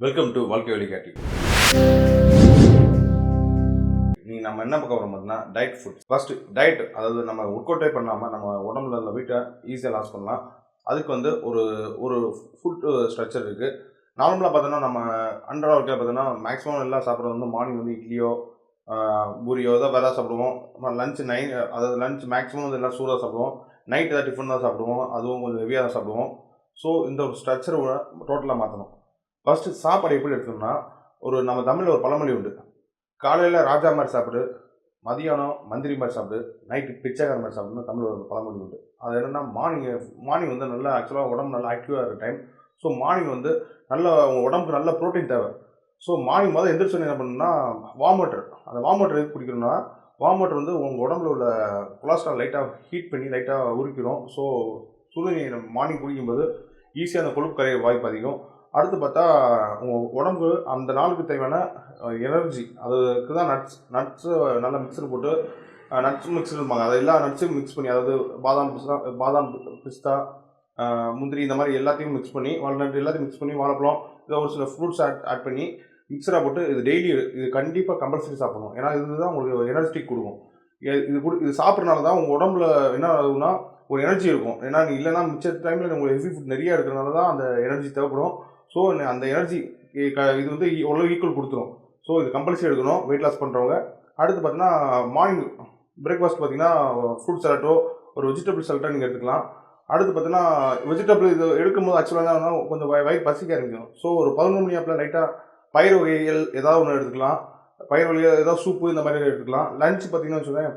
Welcome to வாழ்க்கை வழிகாட்டி நீ நம்ம என்ன பார்க்க வரோம் பார்த்தீங்கன்னா டயட் ஃபுட் ஃபர்ஸ்ட் டயட் அதாவது நம்ம ஒர்க் அவுட்டே பண்ணாமல் நம்ம உடம்புல உள்ள வீட்டை ஈஸியாக லாஸ் பண்ணலாம். அதுக்கு வந்து ஒரு ஒரு ஃபுட் ஸ்ட்ரக்சர் uh, இருக்குது நார்மலாக பார்த்தோன்னா நம்ம அண்டர் ஒர்க்கில் பார்த்தோன்னா மேக்ஸிமம் எல்லாம் சாப்பிட்றது வந்து மார்னிங் வந்து இட்லியோ பூரியோ தான் வேறு சாப்பிடுவோம். லஞ்ச் நைன் அதாவது லஞ்ச் மேக்ஸிமம் வந்து எல்லாம் சூடாக சாப்பிடுவோம். நைட் ஏதாவது டிஃபன் தான் சாப்பிடுவோம். அதுவும் கொஞ்சம் ஹெவியாக தான் சாப்பிடுவோம். ஸோ இந்த ஒரு ஸ்ட்ரக்சரை டோட்டலாக மாற்றணும் ஃபஸ்ட்டு சாப்பாடு எப்படி எடுத்தோம்னா ஒரு நம்ம தமிழில் ஒரு பழமொழி உண்டு. காலையில் ராஜா மாதிரி சாப்பிடு மதியானம் மந்திரி மாதிரி சாப்பிடு நைட்டு பிச்சைக்கார மாதிரி சாப்பிடுன்னு தமிழ் ஒரு பழமொழி உண்டு. அது என்னென்னா மார்னிங் மார்னிங் வந்து நல்லா ஆக்சுவலாக உடம்பு நல்லா ஆக்டிவாக இருக்கிற டைம் ஸோ மார்னிங் வந்து நல்ல உங்கள் உடம்புக்கு நல்ல ப்ரோட்டீன் தேவை. ஸோ மார்னிங் முதல்ல எந்திரிச்சோன்னு என்ன பண்ணணும்னா வார்ம் வாட்டர் அந்த வார்ம் வாட்டர் எதுக்கு குடிக்கணும்னா வார்ம் வாட்டர் வந்து உங்கள் உடம்புல உள்ள கொலஸ்ட்ரால் லைட்டாக ஹீட் பண்ணி லைட்டாக உருக்கிடும் ஸோ சுடுநீர் மார்னிங் குடிக்கும்போது ஈஸியாக அந்த கொழுப்பு கரைய வாய்ப்பு அதிகம். அடுத்து பார்த்தா உங்கள் உடம்பு அந்த நாளுக்கு தேவையான எனர்ஜி அதுக்கு தான் நட்ஸ் நட்ஸு நல்லா மிக்சர் போட்டு நட்ஸ் மிக்சர் அதை எல்லா நட்ஸையும் மிக்ஸ் பண்ணி அதாவது பாதாம் பிஸ்தா பாதாம் பிஸ்தா முந்திரி இந்த மாதிரி எல்லாத்தையும் மிக்ஸ் பண்ணி வால்நட் எல்லாத்தையும் மிக்ஸ் பண்ணி வாழைப்பழம் இதை ஒரு சில ஃப்ரூட்ஸ் ஆட் ஆட் பண்ணி மிக்சராக போட்டு இது டெய்லி இது கண்டிப்பாக கம்பல்சரி சாப்பிடணும். ஏன்னா இதுதான் உங்களுக்கு எனர்ஜிட்டிக் கொடுக்கும். இது இது கொடு இது சாப்பிட்றனால தான் உங்கள் உடம்புல என்ன ஆகுதுன்னா ஒரு எனர்ஜி இருக்கும். ஏன்னா நீ இல்லைன்னா மிச்ச டைமில் உங்களுக்கு ஹெவி ஃபுட் நிறையா இருக்கிறனால தான் அந்த எனர்ஜி தேவைப்படும். ஸோ அந்த எனர்ஜி இது வந்து ஓரளவு ஈக்குவல் கொடுத்துரும். ஸோ இது கம்பல்சரி எடுக்கணும் வெயிட் லாஸ் பண்ணுறவங்க அடுத்து பார்த்தீங்கன்னா மார்னிங் பிரேக்ஃபாஸ்ட் பார்த்தீங்கன்னா ஃப்ரூட் சலாட்டோ ஒரு வெஜிடபிள் சலாட்டோ நீங்கள் எடுத்துக்கலாம். அடுத்து பார்த்தீங்கன்னா வெஜிடபிள் இது எடுக்கும்போது ஆக்சுவலாக என்ன கொஞ்சம் வயிறு பசிக்க ஆரம்பிக்கும். ஸோ ஒரு பதினொன்று மணி அப்போ லைட்டாக பயிர் வகைகள் ஏதாவது ஒன்று எடுத்துக்கலாம். பயிர் வகைகள் ஏதாவது சூப்பு இந்த மாதிரி எடுத்துக்கலாம். லஞ்ச் பார்த்தீங்கன்னா வச்சுக்கோங்க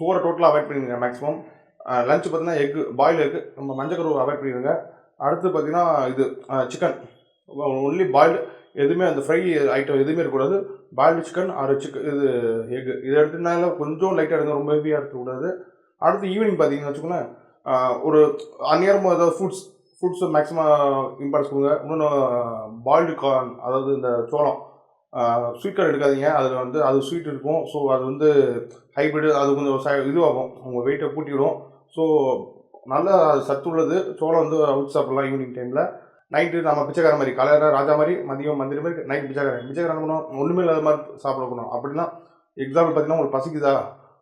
சோரை டோட்டலாக அவாய்ட் பண்ணிடுங்க மேக்ஸிமம் லஞ்ச் பார்த்தீங்கன்னா எக் பாயில் எக் நம்ம மஞ்சக்கரு அவாய்ட் பண்ணிடுங்க. அடுத்து பார்த்தீங்கன்னா இது சிக்கன் ஒன்லி பாயில்டு எதுவுமே அந்த ஃப்ரை ஐட்டம் எதுவுமே இருக்கக்கூடாது. பாயில்டு சிக்கன் ஆறு சிக்கன் இது எக் இதை எடுத்துனால கொஞ்சம் லைட்டாக எடுங்க ரொம்ப ஹெவியாக எடுத்துக்கூடாது அடுத்து ஈவினிங் பார்த்தீங்கன்னு வச்சுக்கோங்களேன் ஒரு அந்நேரமாக ஏதாவது ஃப்ரூட்ஸ் ஃப்ரூட்ஸ் மேக்ஸிமம் இம்பார்ட்டன்ஸ் கொடுங்க. இன்னொன்று பாயில்டு கார்ன் அதாவது இந்த சோளம் ஸ்வீட் எடுக்காதீங்க. அதில் வந்து அது ஸ்வீட் இருக்கும். ஸோ அது வந்து ஹைப்ரிட் அது கொஞ்சம் ச இதுவாகும். உங்கள் வெயிட்டை கூட்டிவிடும் ஸோ நல்ல சத்து உள்ளது. சோளம் வந்து அவுட் சாப்பிட்லாம் ஈவினிங் டைமில் நைட்டு நம்ம பிச்சைக்கார மாதிரி காலையில் ராஜா மாதிரி மதியம் மந்திரி மாதிரி நைட் பிச்சைக்காரன். பிச்சைக்காரன் பண்ணுவோம் ஒன்றுமே இல்லாத மாதிரி சாப்பிடக்கணும் அப்படின்னா எக்ஸாம்பிள் பார்த்தீங்கன்னா உங்களுக்கு பசிக்குதா?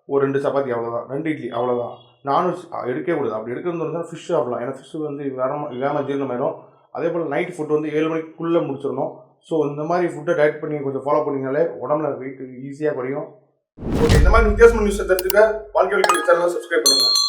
ஒரு ரெண்டு சப்பாத்தி அவ்வளோதான் ரெண்டு இட்லி அவ்வளோதான் நான்வெஜ் எடுக்கவே கூடாது. அப்படி எடுக்கிறது ஃபிஷ் சாப்பிடலாம். ஏன்னா ஃபிஷ் வந்து வேற வேகமாக ஜீரணமாயிடும் அதே போல் நைட் ஃபுட் வந்து ஏழு மணிக்குள்ளே முடிச்சிடணும். ஸோ இந்த மாதிரி ஃபுட்டை டயட் பண்ணி கொஞ்சம் ஃபாலோ பண்ணிங்கனாலே உடம்புல வெயிட் ஈஸியாக குறையும். ஓகே இந்த மாதிரி வித்தியாசமான நியூஸை தெரிஞ்சுக்க வாழ்க்கை சேனலை சப்ஸ்கிரைப் பண்ணுங்கள்